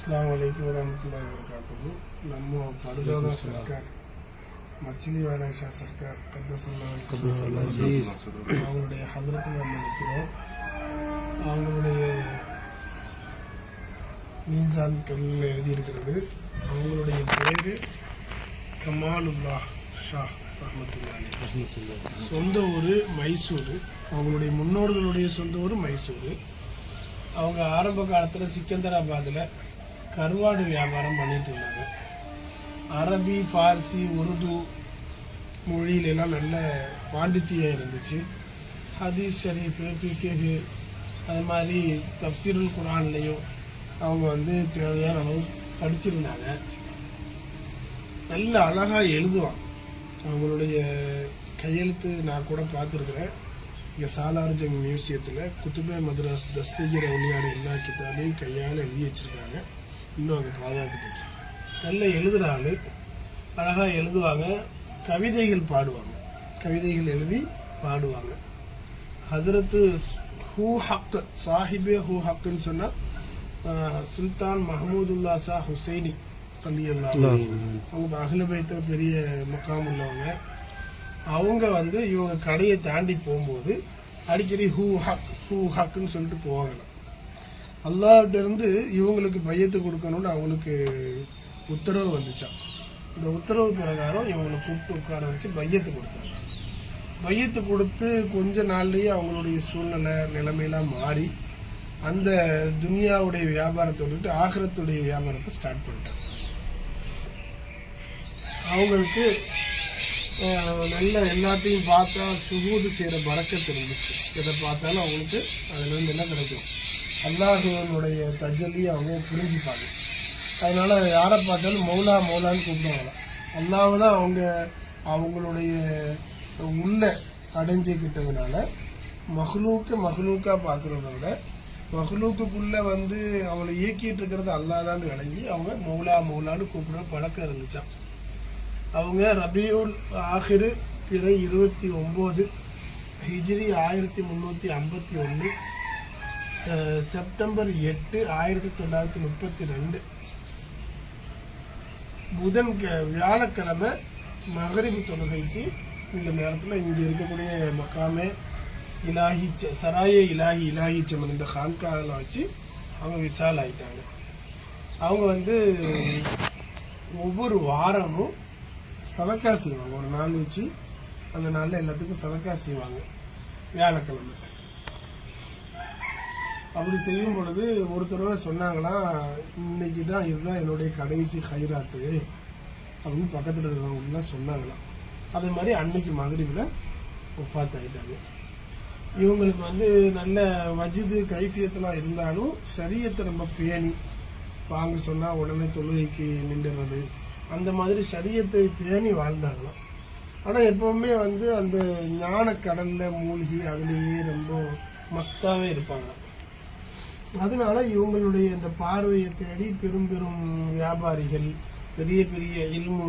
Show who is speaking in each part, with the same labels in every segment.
Speaker 1: அஸ்லாம் வலைக்கம் வரமத்துல்லாஹி வரகாத்துஹு நம்ம படுதோதா சர்க்கார் மச்சிலி வாலேஷா சர்க்கார் அவங்களுடைய ஹதரத்தில் நம்ம நிற்கிறோம். அவங்களுடைய மீசான் கல்லில் எழுதியிருக்கிறது. அவங்களுடைய பேர் கமாலுல்லா ஷா ரஹமத்துல்லாஹி சொந்த ஊர் மைசூர். அவங்களுடைய முன்னோர்களுடைய சொந்த ஊர் மைசூர். அவங்க ஆரம்ப காலத்தில் சிக்கந்தராபாத்தில் கருவாடு வியாபாரம் பண்ணிட்டு இருந்தாங்க அரபி ஃபார்சி உருது மொழியிலெல்லாம் நல்ல பாண்டித்தியம் இருந்துச்சு. ஹதீஸ் ஷரீஃபு ஃபிகேஹு அது மாதிரி தப்சீருல் குரான்லேயும் அவங்க வந்து தேவையான அளவு படிச்சிருந்தாங்க. நல்ல அழகாக எழுதுவான். அவங்களுடைய கையெழுத்து நான் கூட பார்த்துருக்குறேன். இங்கே சாலார்ஜங் மியூசியத்தில் குத்துபே மதராஸ் தஸ்தகிர ஒளியான எல்லா கிதாபையும் கையால் எழுதி வச்சுருக்காங்க. இன்னும் அங்கே பாதுகாக்கப்பட்டு நல்ல எழுதுகிற ஆள் அழகாக எழுதுவாங்க கவிதைகள் பாடுவாங்க. கவிதைகள் எழுதி பாடுவாங்க. ஹசரத்து ஹூ ஹக் சாஹிபே ஹூ ஹக்குன்னு சொன்னால் சுல்தான் மஹமூதுல்லா ஷா ஹுசைனி அலி அல்லா அவங்க அகிலபயத்தில் பெரிய முகாம் உள்ளவங்க. அவங்க வந்து இவங்க கடையை தாண்டி போகும்போது அடிக்கடி ஹூ ஹக் ஹூ ஹக்குன்னு சொல்லிட்டு போவாங்களாம். அல்லாட்டிருந்து இவங்களுக்கு பையத்து கொடுக்கணும்னு அவங்களுக்கு உத்தரவு வந்துச்சாம். இந்த உத்தரவு பிரகாரம் இவங்களை கூப்பிட்டு உட்கார வச்சு பையத்து கொடுத்தாங்க. பையத்து கொடுத்து கொஞ்ச நாள்லேயே அவங்களுடைய சூழ்நிலை நிலைமையெல்லாம் மாறி அந்த துனியாவுடைய வியாபாரத்தை விட்டுட்டு ஆகிரத்துடைய வியாபாரத்தை ஸ்டார்ட் பண்ணிட்டாங்க. அவங்களுக்கு நல்ல எல்லாத்தையும் பார்த்தா சுகூது செய்கிற பறக்கத்து இருந்துச்சு. எதை பார்த்தாலும் அவங்களுக்கு அதுலேருந்து என்ன கிடைக்கும்? அல்லாஹுவனுடைய தஜலி அவங்க புரிஞ்சுப்பாங்க. அதனால் யாரை பார்த்தாலும் மௌலா மௌலான்னு கூப்பிடுவாங்க அல்லாஹ் தான் அவங்க அவங்களுடைய உள்ள அடைஞ்சிக்கிட்டதுனால மஹ்லூக்கு மஹ்லூக்காக பார்க்குறத விட மஹ்லூக்குக்குள்ளே வந்து அவங்களை இயக்கிட்டு இருக்கிறது அல்லாதான்னு விளங்கி அவங்க மௌலா மௌலான்னு கூப்பிடுற பழக்கம் இருந்துச்சான் அவங்க ரபியுல் ஆஹிரு பிற இருபத்தி ஒம்பது ஹிஜ்ரி ஆயிரத்தி முந்நூற்றி ஐம்பத்தி ஒன்று செப்டம்பர் எட்டு ஆயிரத்தி தொள்ளாயிரத்தி முப்பத்தி ரெண்டு புதன் வியாழக்கிழமை மகரிபு தொழுகைக்கு இந்த நேரத்தில் இங்கே இருக்கக்கூடிய மக்காமே இலாஹி ச- சராய இலாஹி இலாஹி சமன் இந்த ஹான்காவில் வச்சு அவங்க விசால் ஆகிட்டாங்க அவங்க வந்து ஒவ்வொரு வாரமும் சதக்கா செய்வாங்க. ஒரு நாள் வச்சு அந்த நாளில் எல்லாத்துக்கும் சதக்கா செய்வாங்க. வியாழக்கிழமை. அப்படி செய்யும் பொழுது ஒரு தடவை சொன்னாங்களாம் இன்னைக்கு தான் இதுதான் என்னுடைய கடைசி ஹைராத்து அப்படின்னு பக்கத்தில் இருக்கிறவங்களாம் சொன்னாங்களாம் அதே மாதிரி அன்னைக்கு மகரிவில் ஒஃபாத் ஆகிட்டாங்க இவங்களுக்கு வந்து நல்ல வஜிது கைஃபியத்தெல்லாம் இருந்தாலும் சரியத்தை ரொம்ப பேணி வாங்க சொன்னால் உடனே தொழுகைக்கு நின்றுறது அந்த மாதிரி சரியத்தை பேணி வாழ்ந்தாங்களாம். ஆனால் எப்போவுமே வந்து அந்த ஞான கடலில் மூழ்கி அதுலேயே ரொம்ப மஸ்தாகவே இருப்பாங்க அதனால இவங்களுடைய இந்த பார்வையை தேடி பெரும் பெரும் வியாபாரிகள் பெரிய பெரிய இல்மு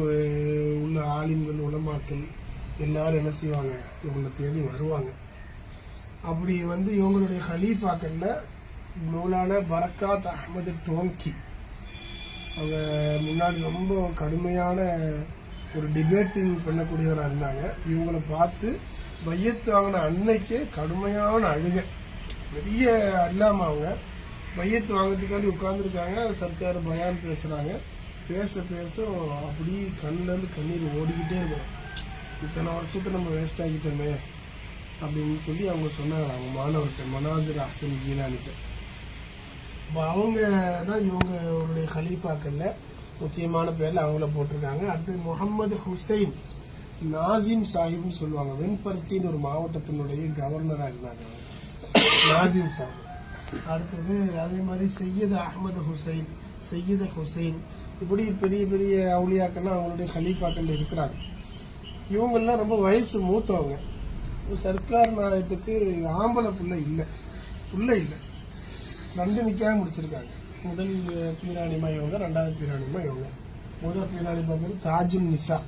Speaker 1: உள்ள ஆலிம்கள் உலமாக்கள் எல்லாரும் என்ன செய்வாங்க? இவங்களை தேடி வருவாங்க. அப்படி வந்து இவங்களுடைய ஹலீஃபாக்கள்ல நூலான பரக்காத் அஹ்மது டோங்கி அவங்க முன்னாடி ரொம்ப கடுமையான ஒரு டிபேட்டிங் பண்ணக்கூடியவராக இருந்தாங்க. இவங்களை பார்த்து பையத்து வாங்கின அன்னைக்கே கடுமையான அழுகை. பெரிய அல்லாமல் அவங்க. மையத்து வாங்கிறதுக்காண்டி உட்காந்துருக்காங்க சர்க்கார் பயான் பேசுகிறாங்க பேச பேச அப்படி கண்ணிலேருந்து கண்ணீர் ஓடிக்கிட்டே இருக்கும். இத்தனை வருஷத்தை நம்ம வேஸ்ட் ஆகிட்டோமே அப்படின்னு சொல்லி அவங்க சொன்னாங்க. அவங்க மாணவர்கிட்ட மனாசிர் ஹசன் கீலானிட்ட. இப்போ அவங்க தான் இவங்களுடைய ஹலீஃபாக்களில் முக்கியமான பேரில் அவங்கள போட்டிருக்காங்க. அடுத்து முகமது ஹுசைன் நாசிம் சாஹிப்னு சொல்லுவாங்க. வெண்பருத்தின்னு ஒரு மாவட்டத்தினுடைய கவர்னராக இருந்தாங்க. நாசிம் சாஹிப். அடுத்தது அதே மாதிரி செய்யது அகமது ஹுசைன் செய்யது ஹுசைன். இப்படி பெரிய பெரிய அவுளியாக்கள்லாம் அவங்களுடைய ஹலீஃபாக்கள் இருக்கிறாங்க. இவங்கெல்லாம் ரொம்ப வயசு மூத்தவங்க. சர்க்கார் நாயத்துக்கு ஆம்பளை பிள்ளை இல்லை. பிள்ளை இல்லை. ரெண்டு நிக்காக முடிச்சிருக்காங்க. முதல் பீராணிமா இவங்க ரெண்டாவது பீராணிமா இவங்க. முதல் பீராணிமா பேர் தாஜுன் நிசா.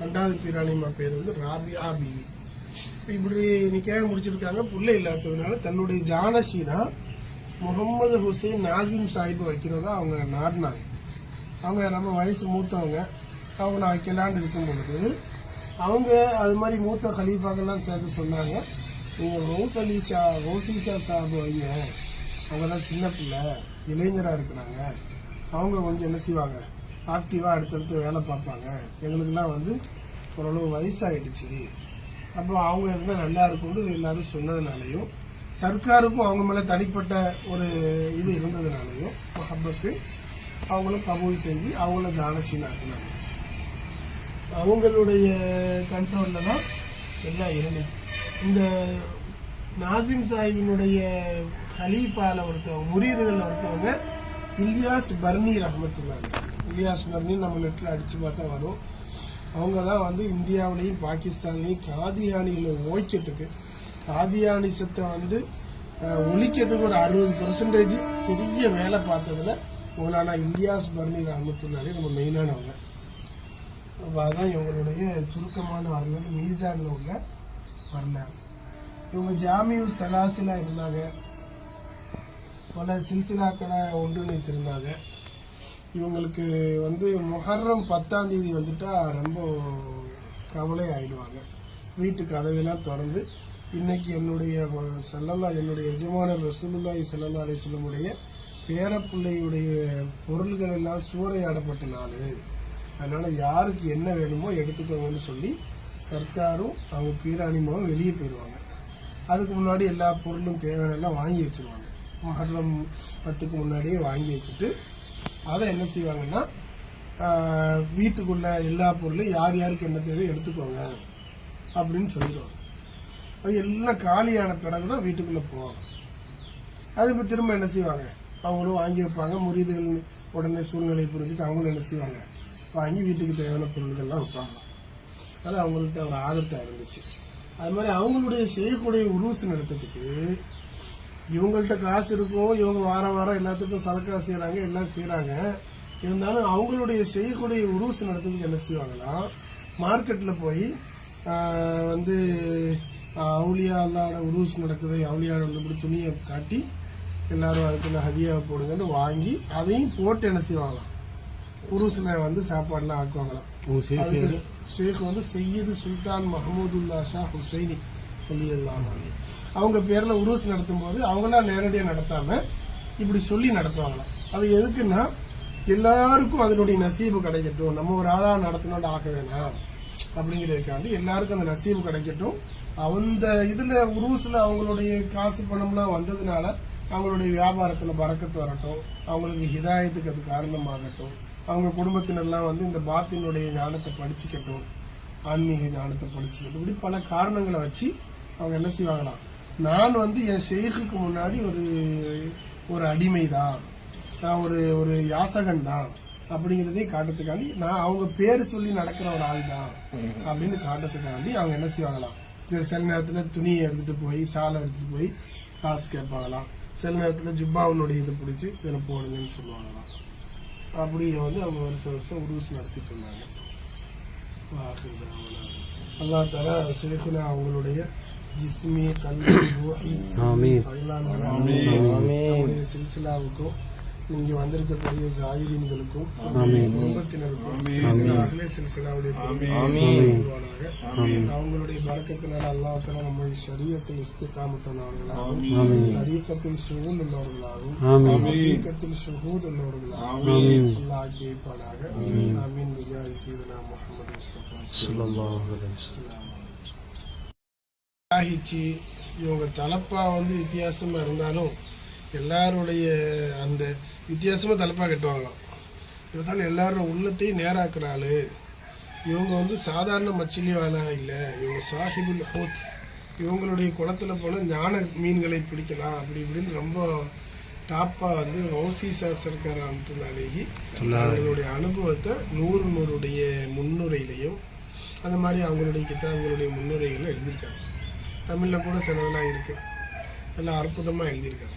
Speaker 1: ரெண்டாவது பீராணிமா பேர் வந்து ராபியா பீவி. இப்படி நிக்காக முடிச்சிருக்காங்க. பிள்ளை இல்லாததுனால தன்னுடைய ஜானசீனா முகமது ஹுசைன் நாசிம் சாஹிப் வைக்கிறதா அவங்க நாடினாங்க. அவங்க நம்ம வயசு மூத்தவங்க. அவங்க நான் வைக்கலான்னு இருக்கும் பொழுது அவங்க அது மாதிரி மூத்த ஹலீஃபாக்கெல்லாம் சேர்த்து சொன்னாங்க நீங்கள் ரோஸ் அலி ஷா அலிஷா சாஹிப் வைங்க. அவங்க தான் சின்ன பிள்ளை இளைஞராக இருக்கிறாங்க. அவங்க கொஞ்சம் என்ன செய்வாங்க? ஆக்டிவாக அடுத்தடுத்து வேலை பார்ப்பாங்க. எங்களுக்கெல்லாம் வந்து ஓரளவு வயசாயிடுச்சு. அப்போ அவங்க இருந்தால் நல்லா இருக்கும்னு எல்லாரும் சொன்னதுனாலையும் சர்க்காருக்கும் அவங்க மேலே தனிப்பட்ட ஒரு இது இருந்ததுனாலையும் மஹபத்து அவங்களும் கபூல் செஞ்சு அவங்கள ஜானசீனாக்குனாங்க. அவங்களுடைய கண்ட்ரோலில் தான் எல்லாம் இருந்துச்சு. இந்த நாசிம் சாஹிபினுடைய ஹலீஃபாவில் ஒருத்தவங்க முரீதுகளில் ஒருத்தவங்க இல்லியாஸ் பர்னி ரஹமத்துல்லாங்க இல்லியாஸ் பர்னி நம்ம நெட்டில் அடித்து பார்த்தா வரும். அவங்க தான் வந்து இந்தியாவிலையும் பாகிஸ்தான்லேயும் காதியானிகளை ஓய்க்கிறதுக்கு ஆதியானிசத்தை வந்து ஒழிக்கிறதுக்கு ஒரு அறுபது பெர்சன்டேஜ் பெரிய வேலை பார்த்ததுல மௌலானா இந்தியாஸ் பர்னி ராமத்துனாலே நம்ம மெயினானவங்க அப்போ அதான் இவங்களுடைய சுருக்கமான வரலாறு மீசானில் உள்ள வரலாறு. இவங்க ஜாமியு சலாசிலாக இருந்தாங்க. பல சில்சிலாக்களை ஒன்றிணைச்சிருந்தாங்க. இவங்களுக்கு வந்து முஹர்ரம் பத்தாம் தேதி வந்துட்டா ரொம்ப கவலை ஆயிடுவாங்க வீட்டு கதவையெல்லாம் திறந்து இன்னைக்கு என்னுடைய செல்லல்லா என்னுடைய எஜமானர் ரசூலுல்லாஹி ஸல்லல்லாஹு அலைஹி வஸல்லமுடைய பேரப்பிள்ளையுடைய பொருள்கள் எல்லாம் சூறையாடப்பட்ட நாள் அதனால் யாருக்கு என்ன வேணுமோ எடுத்துக்கோங்கன்னு சொல்லி சர்க்காரும் அவங்க பீராணிமாவும் வெளியே போயிடுவாங்க. அதுக்கு முன்னாடி எல்லா பொருளும் தேவையானெல்லாம் வாங்கி வச்சுருவாங்க. மகரம் பத்துக்கு முன்னாடியே வாங்கி வச்சுட்டு அதை என்ன செய்வாங்கன்னா வீட்டுக்குள்ளே வீட்டுக்குள்ள எல்லா பொருளும் யார் யாருக்கு என்ன தேவையோ எடுத்துக்கோங்க அப்படின்னு சொல்லிடுவாங்க. அது எல்லாம் காலியான பிறகு தான் வீட்டுக்குள்ளே போவாங்க. அது இப்போ திரும்ப என்ன செய்வாங்க? அவங்களும் வாங்கி வைப்பாங்க. முறியீடுகள் உடனே சூழ்நிலை புரிஞ்சுட்டு அவங்களும் என்ன செய்வாங்க? வாங்கி வீட்டுக்கு தேவையான பொருட்கள்லாம் வைப்பாங்க. அது அவங்கள்ட்ட ஒரு ஆதத்தாக இருந்துச்சு. அது மாதிரி அவங்களுடைய செய்யக்கூடிய உருவசு நடத்துறதுக்கு இவங்கள்ட்ட காசு இருக்கும். இவங்க வாரம் வாரம் எல்லாத்துக்கும் சதக்கா செய்கிறாங்க எல்லாம் செய்கிறாங்க இருந்தாலும் அவங்களுடைய செய்யக்கூடிய உருவசு நடத்துறதுக்கு என்ன செய்வாங்கன்னா மார்க்கெட்டில் போய் வந்து ஆஹ், அவுலியா அல்லாட உருவசு நடக்குது அவுலியாட வந்து துணியை காட்டி எல்லாரும் அதுக்குள்ள ஹதியாவை போடுங்கன்னு வாங்கி அதையும் போட்டு என்ன செய்வாங்களாம்? உருசுல வந்து சாப்பாடுலாம் ஆக்குவாங்களாம். ஷேக் வந்து சையது சுல்தான் மஹமூதுல்லா ஷா ஹுசைனி சொல்லியெல்லாம் அவங்க பேர்ல உருஸ் நடத்தும் போது அவங்களா நேரடியா நடத்தாம இப்படி சொல்லி நடத்துவாங்களாம். அது எதுக்குன்னா எல்லாருக்கும் அதனுடைய நசீபு கிடைக்கட்டும். நம்ம ஒரு ஆளா நடத்தணும்னு ஆக வேணாம். அப்படிங்கிறதுக்காண்டி எல்லாருக்கும் அந்த நசீபு கிடைக்கட்டும். அந்த இதுல உருசுல அவங்களுடைய காசு பணம்லாம் வந்ததுனால அவங்களுடைய வியாபாரத்துல பறக்கத்து வரட்டும். அவங்களுக்கு ஹிதாயத்துக்கு அது காரணமாகட்டும். அவங்க குடும்பத்தினர்லாம் வந்து இந்த பாத்தினுடைய ஞானத்தை படிச்சுக்கட்டும். ஆன்மீக ஞானத்தை படிச்சுக்கட்டும். இப்படி பல காரணங்களை வச்சு அவங்க என்ன செய்வாங்களாம் நான் வந்து என் ஷேக்குக்கு முன்னாடி ஒரு ஒரு அடிமை தான் நான் ஒரு ஒரு யாசகன் தான் அப்படிங்கிறதையும் காட்டுறதுக்காண்டி நான் அவங்க பேர் சொல்லி நடக்கிற ஒரு ஆள் தான் அப்படின்னு காட்டுறதுக்காண்டி அவங்க என்ன செய்வாங்களாம் சில நேரத்தில் துணியை எடுத்துட்டு போய் சாலை எடுத்துட்டு போய் காசு கேட்பாங்களாம். சில நேரத்தில் ஜுப்பாவினுடைய இதை பிடிச்சி இதில் போடுங்கன்னு சொல்லுவாங்களாம். அப்படி வந்து அவங்க வருஷம் வருஷம் உருவசி நடத்திட்டு இருந்தாங்க. அல்லாஹ் தஆலா ஷேகுனா அவங்களுடைய ஜிஸ்மி கல்வி சில்சிலாவுக்கும் இங்க வந்திருக்கக்கூடிய ஜாகிரீன்களுக்கும் குடும்பத்தினருக்கும் சில்சிலாவுடைய அவங்களுடைய பறக்கத்தினால அல்லாஹ் தஆலா நம்மை ஷரியத்தில் இஸ்திகாமத்தனவர்களாகவும் தரீக்கத்தில் சுகூல் உள்ளவர்களாகவும் ஹகீகத்தில் ஷுஹூத் உள்ளவர்களாகவும் அல்லாஹ் கேட்பானாக ஆமீன். பிஜாய் சீதனா முஹம்மது முஸ்தபா. ஸல்லல்லாஹு அலைஹி வஸல்லம். ஆகிச்சு. இவங்க தலப்பா வந்து வித்தியாசமா இருந்தாலும் எல்லாருடைய அந்த வித்தியாசமா தலப்பா கட்டுவாங்களாம். இருந்தாலும் எல்லாரோட உள்ளத்தையும் நேராக்குற ஆளு. இவங்க வந்து சாதாரண மச்சிலி வாழா இல்லை. இவங்க சாஹிபுல் ஹோத். இவங்களுடைய குளத்துல போன ஞான மீன்களை பிடிக்கலாம். அப்படி இப்படின்னு ரொம்ப டாப்பா வந்து ஓசிசா சர்க்கார் அமைத்துனாலேயே அவங்களுடைய அனுபவத்தை நூறு நூறுடைய முன்னுரையிலையும் அந்த மாதிரி அவங்களுடைய கிதாபுகளுடைய முன்னுரைகளை எழுதியிருக்காங்க. தமிழில் கூட சிலதெல்லாம் இருக்கு. எல்லாம் அற்புதமாக எழுதியிருக்காங்க.